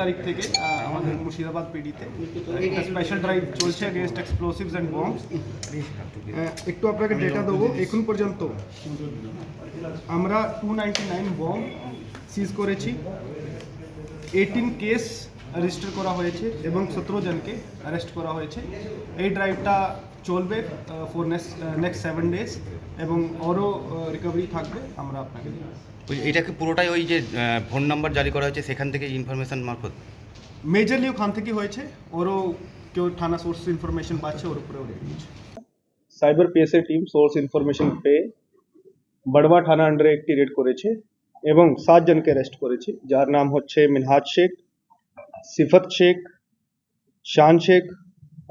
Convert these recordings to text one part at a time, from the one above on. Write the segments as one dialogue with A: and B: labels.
A: তারিখ থেকে আমাদের মুর্শিদাবাদ পিডিতে। একটা স্পেশাল ড্রাইভ চলছে এগেনস্ট এক্সপ্লোসিভস অ্যান্ড বম্বস একটু আপনাকে ডেটা দেবো, এখন পর্যন্ত আমরা two ninety nine bomb seize করেছি। এইটিন কেস রেজিস্টার করা হয়েছে এবং সতেরো জনকে অ্যারেস্ট করা হয়েছে। এই ড্রাইভটা চলবে for next next seven days এবং আরও রিকভারি থাকবে আমরা আপনাকে
B: এটাকে পুরোটাই ওই যে ফোন নাম্বার জারি করা হয়েছে সেখান থেকে ইনফরমেশন মারফত?
A: মেজরলি ওখান থেকে হয়েছে ওরও কেউ থানা সোর্স ইনফরমেশন পাচ্ছে ওর উপরে ওরা cyber PSA team source information পেয়ে বড়বা থানা আন্ডারে একটি রেড করেছে এবং সাত জনকে অ্যারেস্ট করেছে যার নাম হচ্ছে মিনহাজ শেখ সিফত শেখ শান শেখ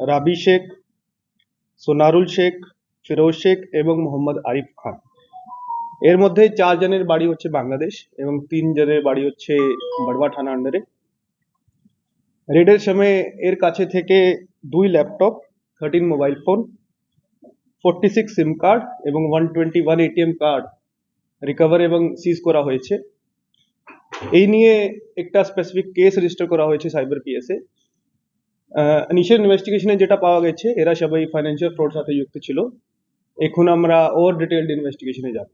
A: রাবি শেখ সোনারুল শেখ, ফিরোজ শেখ এবং মোহাম্মদ আরিফ খান। এর মধ্যে চার জনের বাড়ি হচ্ছে বাংলাদেশ এবং তিন জনের বাড়ি হচ্ছে বড়বা থানা আন্ডারে রেডের সময় এর কাছে থেকে দুই laptop thirteen mobile phone forty six SIM card এবং one twenty one ATM card recover এবং সিজ করা হয়েছে। এই নিয়ে একটা স্পেসিফিক কেস রেজিস্টার করা হয়েছে সাইবার পিএসে ইনিশিয়াল ইনভেস্টিগেশনে যেটা পাওয়া গেছে এরা সবাই ফাইন্যান্সিয়াল ফ্রড সাথে যুক্ত ছিল। এখন আমরা ওর ডিটেলড ইনভেস্টিগেশনে যাব।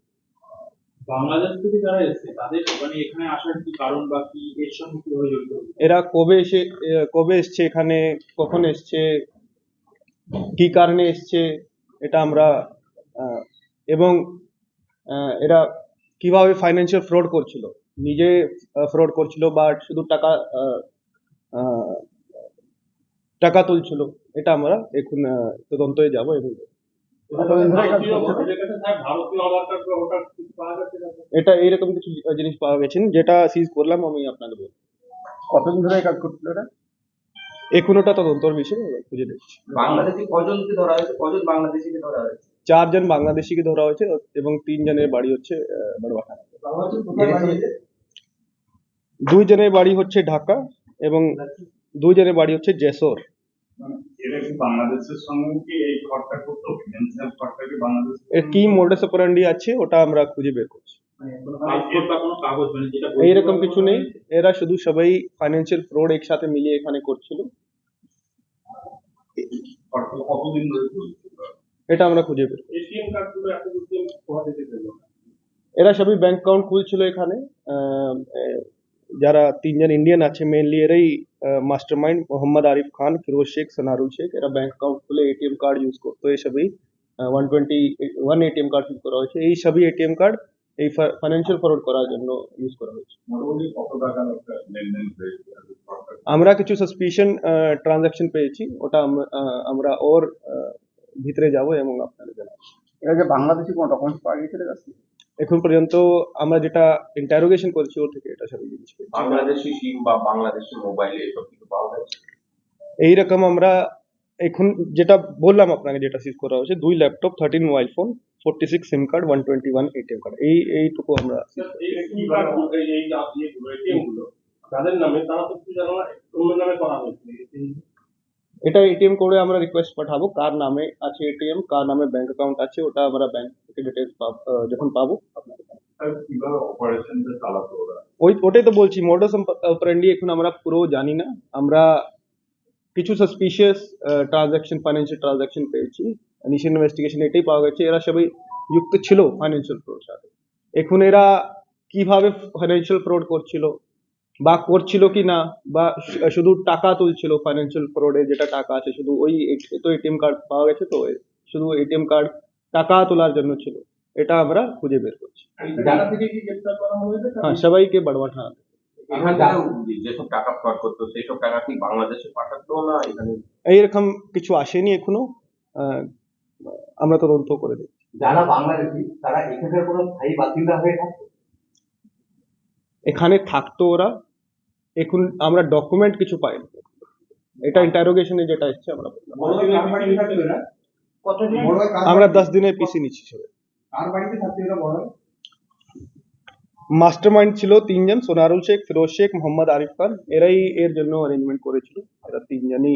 C: বাংলাদেশ থেকে যারা এসেছে তাদের মানে এখানে আসার কি কারণ বা কি এর সঙ্গে কীভাবে জড়িত?
A: এরা কবে এসে কবে এসছে এখানে কখন এসছে কি কারণে এসছে এটা আমরা এবং এরা কীভাবে ফাইন্যান্সিয়াল ফ্রড করছিল নিজে ফ্রড করছিল বা শুধু টাকা টাকা তুলছিল। এটা আমরা এখন তদন্তে যাব এবং এটা এইরকম কিছু জিনিস পাওয়া গেছে। যেটা সিজ করলাম আমি আপনাকে বলব।
D: কতদিন ধরে কাজ করছিল এটা?
A: এখন ওটা তদন্তর বিষয় খুঁজে দেখছি।
D: বাংলাদেশি কজনকে ধরা হয়েছে? কজন বাংলাদেশিকে ধরা হয়েছে?
A: চারজন বাংলাদেশিকে ধরা হয়েছে এবং তিনজনের বাড়ি হচ্ছে আহ, বড়ুয়া দুই জনের বাড়ি হচ্ছে ঢাকা এবং দুই জনের বাড়ি হচ্ছে জেসোর।
E: কি বাংলাদেশের সঙ্গে কি এই ফ্রডটা করতো ফিনান্সিয়াল ফ্রডটা কি বাংলাদেশ
A: এর কি মোডাস অপারেন্ডি আছে ওটা আমরা খুঁজে বের করছি।
C: মানে যেটা বৈধ
A: এইরকম কিছু নেই। এরা শুধু সবাই ফাইন্যান্সিয়াল ফ্রড একসাথে মিলিয়ে এখানে করছিল। এটা আমরা খুঁজে বের এরা সবই ব্যাংক অ্যাকাউন্ট খুলছিল এখানে। যারা তিনজন ইন্ডিয়ান আছে মেনলি এরাই মাস্টার মাইন্ড মোহাম্মদ আরিফ খান, ফিরোজ শেখ সনারুল শেখ, এরা ব্যাংক অ্যাকাউন্ট খুলে এটিএম কার্ড ইউজ করতো এই সবই one twenty one ATM card use করা হয়েছে। এই সবই এটিএম কার্ড এই ফাইন্যান্সিয়াল ফরওয়ার্ড করার জন্য ইউজ করা হয়েছে। আমরা কিছু সাসপিশন ট্রানজাকশন পেয়েছি। ওটা আমরা ওর ভিতরে যাব এবং আপনাদের জানাব।
D: এটা যে বাংলাদেশি কোনো ডকুমেন্টস পাওয়া কাছে?
A: এখন পর্যন্ত আমরা যেটা ইন্টারোগেশন করেছি ওর থেকে এটা সবই জিনিস পেয়েছি।
F: বাংলাদেশি সিম বা বাংলাদেশি মোবাইল এসব কিছু পাওয়া যাচ্ছে
A: এইরকম আমরা এখন যেটা বললাম আপনাকে যেটা সিজ করা হয়েছে দুই laptop thirteen mobile phone forty six SIM card one twenty one ATM card এই এইটুকু আমরা
C: এই এই এই তাদের নামে তারা তো কিছু জানো না অন্য নামে করা হয়েছে।
A: এটা এটিএম করে আমরা রিকোয়েস্ট পাঠাবো কার নামে আছে এটিএম কার নামে ব্যাংক অ্যাকাউন্ট আছে ওটা আমরা ব্যাংক থেকে ডিটেলস যখন পাবো। ওই ওটাই তো বলছি মোডাস অপারেন্ডি এখন আমরা পুরো জানি না। আমরা কিছু সাসপিশিয়াস ট্রানজাকশন ফাইন্যান্সিয়াল ট্রানজাকশন পেয়েছি। ইনিশিয়াল ইনভেস্টিগেশন এটাই পাওয়া গেছে। এরা সবাই যুক্ত ছিল ফাইন্যান্সিয়াল ফ্রড সাথে। এখন এরা কীভাবে ফাইন্যান্সিয়াল ফ্রড করছিল? বা করছিল কি না বা শুধু টাকা তুলছিল ফাইন্যান্সিয়াল ফ্রডে যেটা টাকা আছে শুধু ওই তো এটিএম কার্ড পাওয়া গেছে তো শুধু এটিএম কার্ড টাকা তোলার জন্য ছিল। এটা আমরা খুঁজে বের করছি।
C: জায়গা থেকে কি গ্রেপ্তার করা হয়েছে?
A: হ্যাঁ সবাইকে বড়বা থানা
F: যেসব টাকা ফ্রড করতো সেসব টাকা কি বাংলাদেশে পাঠাতো না এখানে?
A: এইরকম কিছু আসেনি এখনও। আহ, আমরা তদন্ত করে দিই
D: যারা বাংলাদেশি তারা এখানকার কোনো স্থায়ী বাসিন্দা হয়ে থাকে
A: এখানে থাকতো ওরা। এখন আমরা ডকুমেন্ট কিছু পাই এটা ইন্টারোগেশনে যেটা এসছে আমরা আমরা দশ দিনের পিসি নিচ্ছি সবাই। মাস্টার মাইন্ড ছিল তিনজন সোনারুল শেখ ফিরোজ শেখ মোহাম্মদ আরিফ খান। এরাই এর জন্য অ্যারেঞ্জমেন্ট করেছিল। এরা তিনজনই